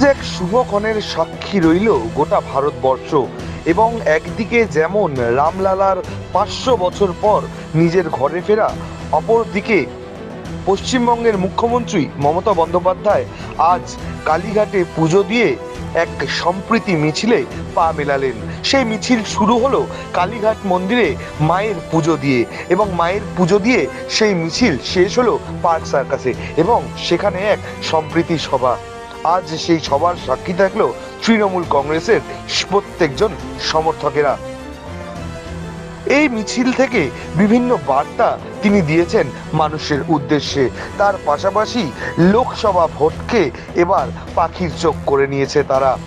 এক শুভক্ষণের সাক্ষী রইল গোটা ভারতবর্ষ এবং একদিকে যেমন রামলালার পাঁচশো বছর পর নিজের ঘরে ফেরা, অপরদিকে পশ্চিমবঙ্গের মুখ্যমন্ত্রী মমতা বন্দ্যোপাধ্যায় আজ কালীঘাটে পুজো দিয়ে এক সম্প্রীতি মিছিলে পা মেলালেন। সেই মিছিল শুরু হলো কালীঘাট মন্দিরে মায়ের পুজো দিয়ে এবং মায়ের পুজো দিয়ে সেই মিছিল শেষ হলো পার্ক সার্কাসে এবং সেখানে এক সম্প্রীতি সভা। আজ সেই সবার সাক্ষী থাকল তৃণমূল কংগ্রেসের প্রত্যেকজন সমর্থকেরা। এই মিছিল থেকে বিভিন্ন বার্তা তিনি দিয়েছেন মানুষের উদ্দেশ্যে। তার পাশাপাশি লোকসভা ভোটকে এবার পাখির চোখ করে নিয়েছে তারা।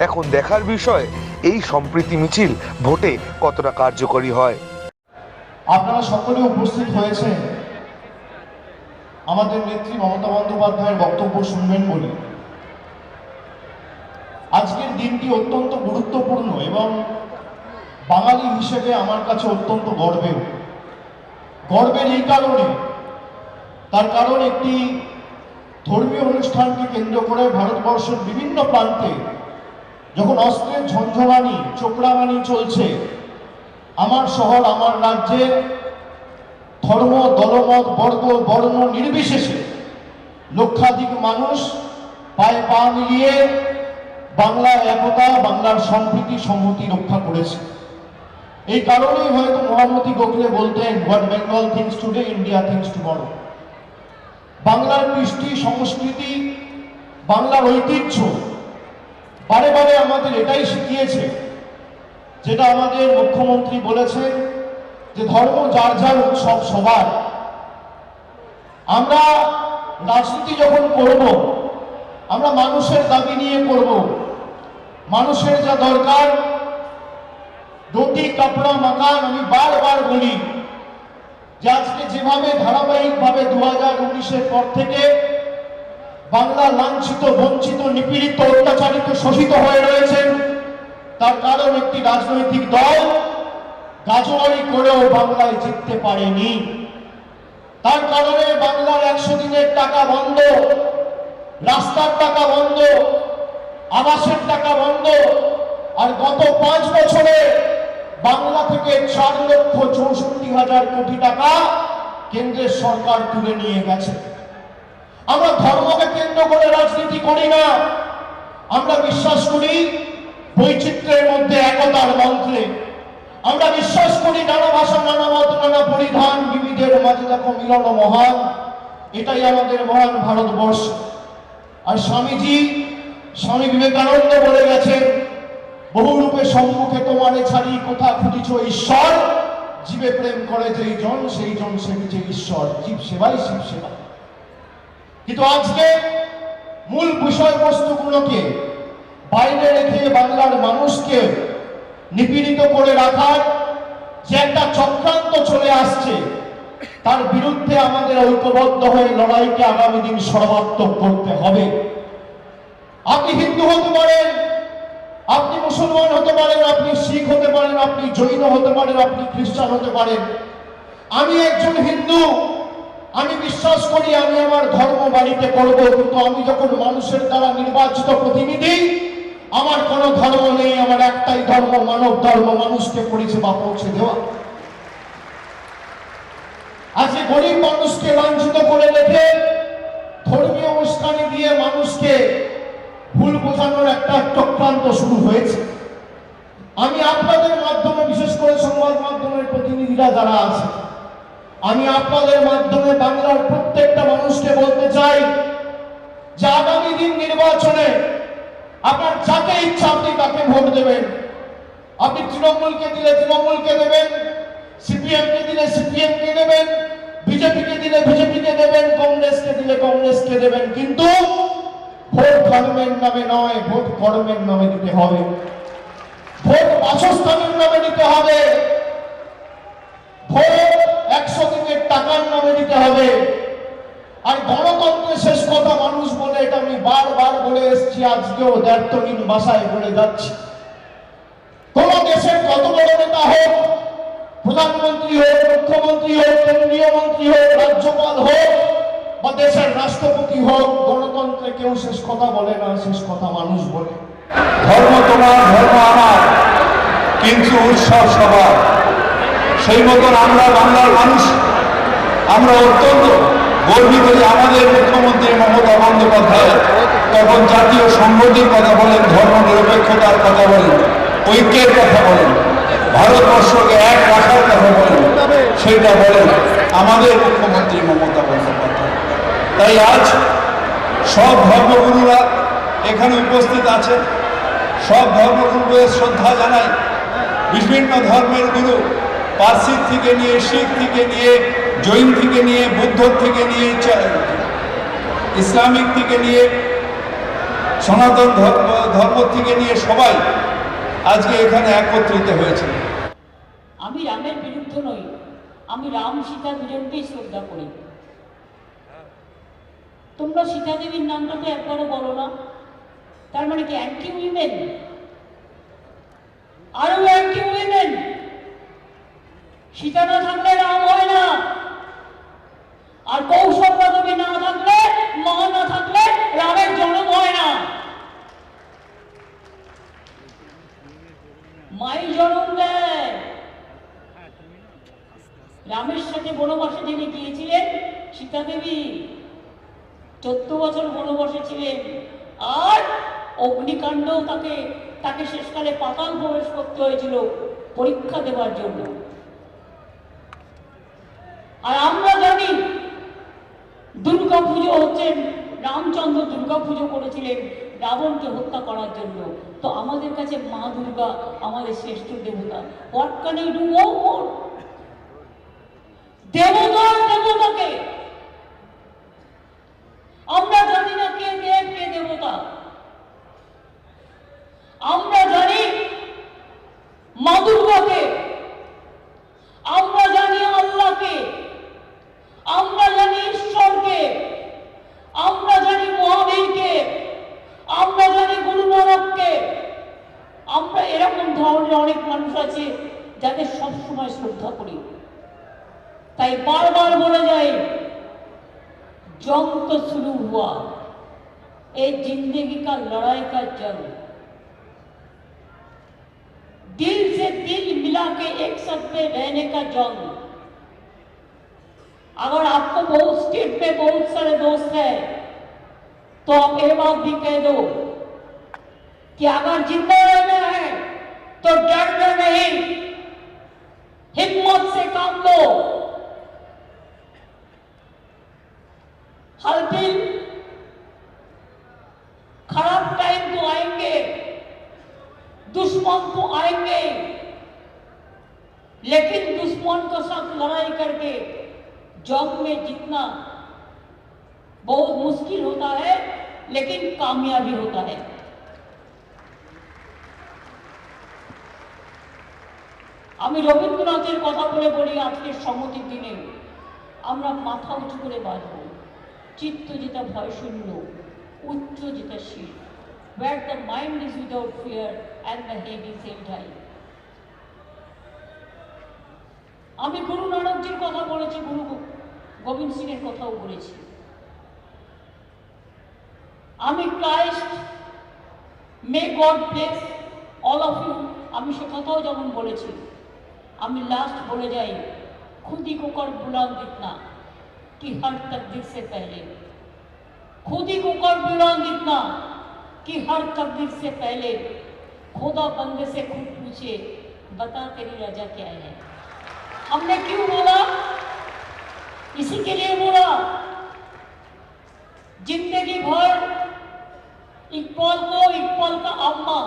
এখন দেখার বিষয়, এই সম্প্রীতি মিছিল ভোটে কতটা কার্যকরী হয়? আপনারা সকলে উপস্থিত হয়েছেন। আমাদের নেত্রী মমতা বন্দ্যোপাধ্যায়ের বক্তব্য শুনবেন বলে। আজকের দিনটি অত্যন্ত গুরুত্বপূর্ণ এবং বাঙালি হিসেবে আমার কাছে অত্যন্ত গর্বের। গর্বের এই কারণে, তার কারণ একটি ধর্মীয় অনুষ্ঠানকে কেন্দ্র করে ভারতবর্ষের বিভিন্ন প্রান্তে যখন অস্ত্রের ঝঞ্ঝনানি চোখরামানি চলছে, আমার শহর, আমার রাজ্যে ধর্ম, দলমত, বর্গ, বর্ণ নির্বিশেষে লক্ষাধিক মানুষ পায়ে পা মিলিয়ে বাংলার একতা, বাংলার সম্প্রীতি, সম্মতি রক্ষা করেছে। এই কারণেই হয়তো মহামতি গোখলে বলতেন what Bengal thinks today India thinks tomorrow বাংলার কৃষ্টি, সংস্কৃতি, বাংলার ঐতিহ্য বারে বারে আমাদের এটাই শিখিয়েছে, যেটা আমাদের মুখ্যমন্ত্রী বলেছেন যে ধর্ম যার যার উৎসব সবার। আমরা রাজনীতি যখন করব, আমরা মানুষের দাবি নিয়ে করব, মানুষের যা দরকার রুটি কাপড়া, মাকান, আমি বারবার বলি, যে আজকে যেভাবে ধারাবাহিকভাবে দু হাজার উনিশের পর থেকে বাংলা লাঞ্ছিত, বঞ্চিত, নিপীড়িত, অত্যাচারিত, শোষিত হয়ে রয়েছেন, তার কারণ একটি রাজনৈতিক দল। গাজোয়ারি করেও বাংলায় জিততে পারেনি। তার কারণে বাংলার একশো দিনের টাকা বন্ধ, রাস্তার টাকা বন্ধ, আবাসের টাকা বন্ধ, আর গত পাঁচ বছরে বাংলা থেকে চার লক্ষ চৌষট্টি হাজার কোটি টাকা কেন্দ্রের সরকার তুলে নিয়ে গেছে। আমরা ধর্মকে কেন্দ্র করে রাজনীতি করি না। আমরা বিশ্বাস করি বৈচিত্র্যের মধ্যে একতার মন্ত্রে আমরা বিশ্বাস করি নানা ভাষা, নানা মত, নানা পরিধান, বিবিধের মাঝে দেখো মিলন মহান। এটাই আমাদের মহান ভারতবর্ষ। আর স্বামীজি, স্বামী বিবেকানন্দ বলে গেছেন বহুরূপে সম্মুখে তোমারে ছাড়ি, কোথা খুঁজিছ ঈশ্বর? জীবে প্রেম করে যেই জন, সেই জন সেবিছে ঈশ্বর। জীব সেবাই শিব সেবা। কিন্তু আজকে মূল বিষয়বস্তুগুলোকে বাইরে রেখে বাংলার মানুষকে নিপীড়িত করে রাখার যে একটা চক্রান্ত চলে আসছে, তার বিরুদ্ধে আমাদের ঐক্যবদ্ধ হয়ে লড়াইকে আগামী দিন সর্বাত্মক করতে হবে। আপনি হিন্দু হতে পারেন, আপনি মুসলমান হতে পারেন, আপনি শিখ হতে পারেন, আপনি জৈন হতে পারেন, আপনি খ্রিস্টান হতে পারেন। আমি একজন হিন্দু, আমি বিশ্বাস করি আমি আমার ধর্ম বাড়িতে করব, কিন্তু আমি যখন মানুষের দ্বারা নির্বাচিত প্রতিনিধি আমার কোনো ধর্ম নেই, আমার একটাই ধর্ম, মানব ধর্ম, মানুষকে পরিষেবা পৌঁছে দেওয়া। আজকে গরিব মানুষকে লাঞ্ছিত করে রেখে ধর্মীয় অনুষ্ঠানে দিয়ে মানুষকে ভুল বোঝানোর একটা চক্রান্ত শুরু হয়েছে। আমি আপনাদের মাধ্যমে, বিশেষ করে সংবাদ মাধ্যমের প্রতিনিধিরা যারা আছে, আমি আপনাদের মাধ্যমে বাংলার প্রত্যেকটা মানুষকে বলতে চাই যে আগামী দিন নির্বাচনে আপনার যাকে ইচ্ছা আপনি তাকে ভোট দেবেন। আপনি তৃণমূলকে দিলে তৃণমূলকে দেবেন, সিপিএমকে দিলে সিপিএমকে দেবেন, বিজেপিকে দিলে বিজেপিকে দেবেন, কংগ্রেসকে দিলে কংগ্রেসকে দেবেন। কিন্তু ভোট ধর্মের নামে নয়, ভোট কর্মের নামে দিতে হবে। ভোট বাসস্থানের নামে দিতে হবে। ভোট একশো দিনের টাকার নামে দিতে হবে। আর গণতন্ত্রের শেষ কথা মানুষ বলে, এটা আমি বারবার বলে এসেছি, আজকেও দ্ব্যর্থহীন ভাষায় বলে যাচ্ছি। কোন দেশের কত বড় নেতা হোক, প্রধানমন্ত্রী হোক, মুখ্যমন্ত্রী হোক, কেন্দ্রীয় মন্ত্রী হোক, রাজ্যপাল হোক, বা দেশের রাষ্ট্রপতি হোক, গণতন্ত্রে কেউ শেষ কথা বলে না, শেষ কথা মানুষ বলে। ধর্ম তোমার, ধর্ম আমার, কিন্তু উৎসব সবার। সেই মতন আমরা বাংলার মানুষ, আমরা অত্যন্ত গর্বিত যে আমাদের মুখ্যমন্ত্রী মমতা বন্দ্যোপাধ্যায় তখন জাতীয় সংহতির কথা বলেন, ধর্ম নিরপেক্ষতার কথা বলেন, ঐক্যের কথা বলেন, ভারতবর্ষকে এক রাখার কথা বলেন, সেটা বলেন আমাদের মুখ্যমন্ত্রী মমতা বন্দ্যোপাধ্যায়। তাই আজ সব ধর্মগুরুরা এখানে উপস্থিত আছেন, সব ধর্মগুরুদের শ্রদ্ধা জানাই, বিভিন্ন ধর্মের গুরু পার্সি থেকে নিয়ে শিখ থেকে নিয়ে জৈন থেকে নিয়ে, বৌদ্ধ থেকে নিয়ে ইসলামিক থেকে নিয়ে, সনাতন ধর্ম ধর্ম থেকে নিয়ে সবাই আজকে এখানে একত্রিত হয়েছে। আমি রামের বিরুদ্ধে নই, আমি রাম সীতা দুজনকেই শ্রদ্ধা করি। তোমরা সীতা দেবীর নামটা তো একবারও বলো না, তার মানে কি অ্যান্টি উইমেন আরও অ্যান্টি উইমেন সীতা না থাকলে রাম হয় না। আর কৌশল্যা দেবী না থাকলে মা না থাকলে রামের জন্ম হয় না। মাই জন্ম দেয়। রামের সাথে বনবাসে যিনি গিয়েছিলেন, সীতা দেবী, চোদ্দ বছর বনবাসে ছিলেন। আর অগ্নিকাণ্ড তাকে তাকে শেষকালে পাতাল প্রবেশ করতে হয়েছিল পরীক্ষা দেওয়ার জন্য। আর আমরা জানি দুর্গা পুজো হচ্ছেন, রামচন্দ্র দুর্গা পুজো করেছিলেন, রাবণকে হত্যা করার জন্য। তো আমাদের কাছে মা দুর্গা আমাদের শ্রেষ্ঠ দেবতা। What can you do more দেবতার দেবতাকে। আমরা জানি না কে দেব কে দেবতা। আমরা জানি মা शुरू हुआ एक ज़िंदगी का, लड़ाई का जंग। दिल से दिल मिला के एक साथ में रहने का जंग। अगर आपको बहुत स्टेट में बहुत सारे दोस्त हैं तो आप ये बात भी कह दो कि अगर ज़िंदा रहना है तो डरना नहीं। हिम्मत से काम लो। बहुत मुश्किल होता है लेकिन कामयाबी होता है আমি রবীন্দ্রনাথের কথা বলে বলি আজকের সমতির দিনে আমরা মাথা উঁচু করে বাঁচব চিত্ত যেটা ভয় শূন্য উচ্চ যেটা শীল where the mind is without fear and the head is held high আমি গুরু নানকজির কথা বলেছি গুরু গো- গোবিন্দ সিং এর কথাও বলেছি আমি Christ may God bless all of you আমি সে কথাও যেমন বলেছি আমি লাস্ট বলে যাই খুদি को कर बुलाओ इतना कि हर तकदीर से पहले खुद ही को कर बुलाओ इतना कि हर तकदीर से पहले खुदा बंदे से खुद पूछे बता तेरी रजा क्या है हमने क्यों बोला इसी के लिए बोला जिंदगी भर इकबाल को इकबाल का अम्मा,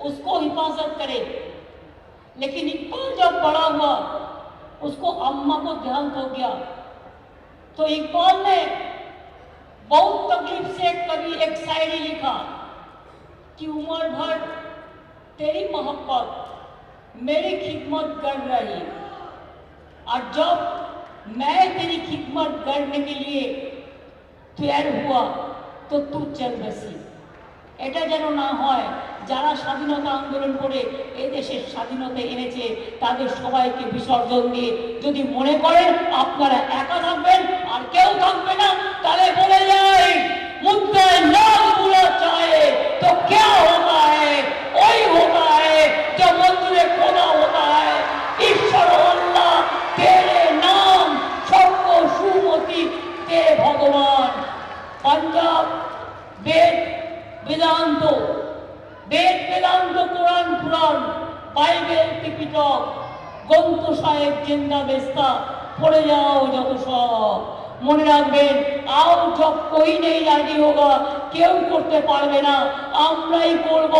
उसको हिफाजत करे। लेकिन इकबाल जब बड़ा हुआ, उसको अम्मा को ध्यान हो गया। तो इकबाल ने बहुत तकलीफ़ से कभी एक शायरी लिखा कि उम्र भर तेरी मोहब्बत मेरी खिदमत कर रही। और जब मैं तेरी खिदमत करने के लिए तैयार हुआ তত্ত্ব বেশি। এটা যেন না হয়, যারা স্বাধীনতা আন্দোলন করে এই দেশের স্বাধীনতা এনেছে, তাদের সবাইকে বিসর্জন দিয়ে যদি মনে করেন আপনারা একা থাকবেন আর কেউ থাকবে না, তাহলে বলে যাই মুদ্রায় না চায়, তো কেউ হোক ওই হোক সাহেব জিন্দা বেস্তা পড়ে যাও যত সব মনে রাখবেন আও জব কই নেই রাজি হোগা কেউ করতে পারবে না আমরাই করব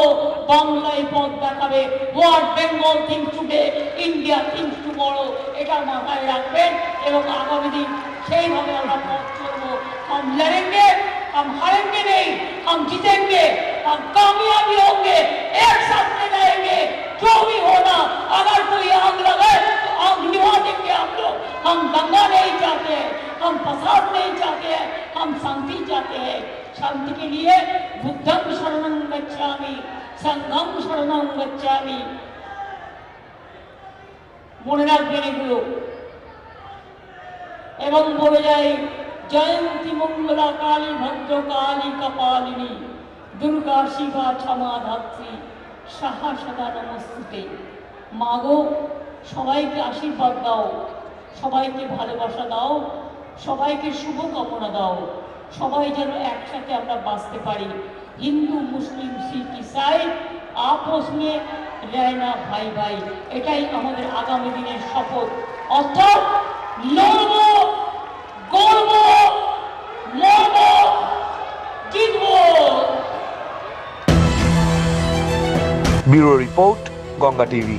বাংলায় পথ দেখাবে what Bengal thinks today India thinks tomorrow এটা মাথায় রাখবেন এবং আগামী দিন সেইভাবে আমরা পথ চলবো हम लड़ेंगे हम हारेंगे नहीं हम जीतेंगे हम कामयाबी होंगे एक साथ में रहेंगे শান্তিকে নিয়ে বুদ্ধং শরণং গচ্ছামি সঙ্গম শরণং গচ্ছামি। মনে রাখবেন এগুলো। এবং বলে যায়, জয়ন্তী মঙ্গলা কালী ভদ্র কালী কপালিনী, দুর্গা, শিবা, ক্ষমা, ধাত্রী, সাহা, সদা, নমস্তুতে। মাগো, সবাইকে আশীর্বাদ দাও, সবাইকে ভালোবাসা দাও, সবাইকে শুভকামনা দাও। সবাই যেন একসাথে আমরা বাঁচতে পারি। হিন্দু, মুসলিম, শিখ, ইসাই, আপোষ নিয়ে রেয়না ভাই ভাই। এটাই আমাদের আগামী দিনের শপথ। অর্থাৎ লড়ব, গড়ব মরব জিতব। Bureau report, Ganga TV.